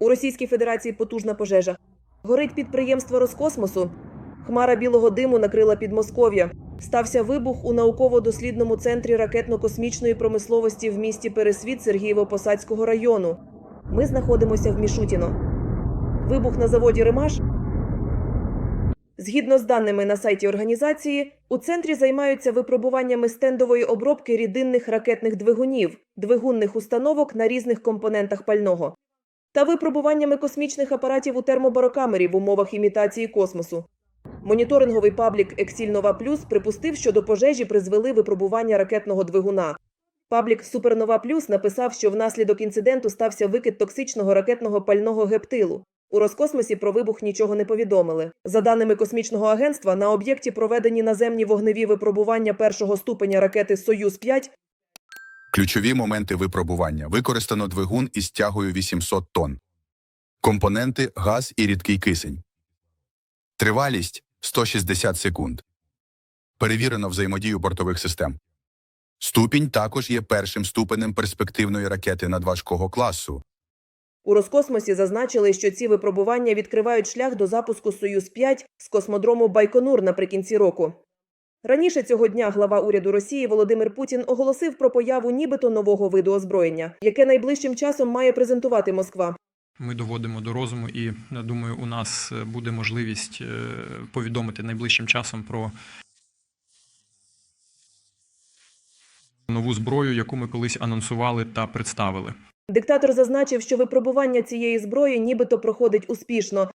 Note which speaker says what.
Speaker 1: У Російській Федерації потужна пожежа. Горить підприємство Роскосмосу. Хмара білого диму накрила Підмосков'я. Стався вибух у науково-дослідному центрі ракетно-космічної промисловості в місті Пересвіт Сергієво-Посадського району. Ми знаходимося в Мішутіно. Вибух на заводі Римаш. Згідно з даними на сайті організації, у центрі займаються випробуваннями стендової обробки рідинних ракетних двигунів, двигунних установок на різних компонентах пального та випробуваннями космічних апаратів у термобарокамері в умовах імітації космосу. Моніторинговий паблік Ексіль Плюс припустив, що до пожежі призвели випробування ракетного двигуна. Паблік Супернова Плюс написав, що внаслідок інциденту стався викид токсичного ракетного пального гептилу. У Роскосмосі про вибух нічого не повідомили. За даними космічного агентства, на об'єкті проведені наземні вогневі випробування першого ступеня ракети Союз 5
Speaker 2: Ключові моменти випробування. Використано двигун із тягою 800 тонн. Компоненти – газ і рідкий кисень. Тривалість – 160 секунд. Перевірено взаємодію бортових систем. Ступінь також є першим ступенем перспективної ракети надважкого класу.
Speaker 1: У Роскосмосі зазначили, що ці випробування відкривають шлях до запуску Союз 5 з космодрому Байконур наприкінці року. Раніше цього дня глава уряду Росії Володимир Путін оголосив про появу нібито нового виду озброєння, яке найближчим часом має презентувати Москва.
Speaker 3: Ми доводимо до розуму, і я думаю, у нас е, буде можливість е, повідомити найближчим часом про нову зброю, яку ми колись анонсували та представили.
Speaker 1: Диктатор зазначив, що випробування цієї зброї нібито проходить успішно,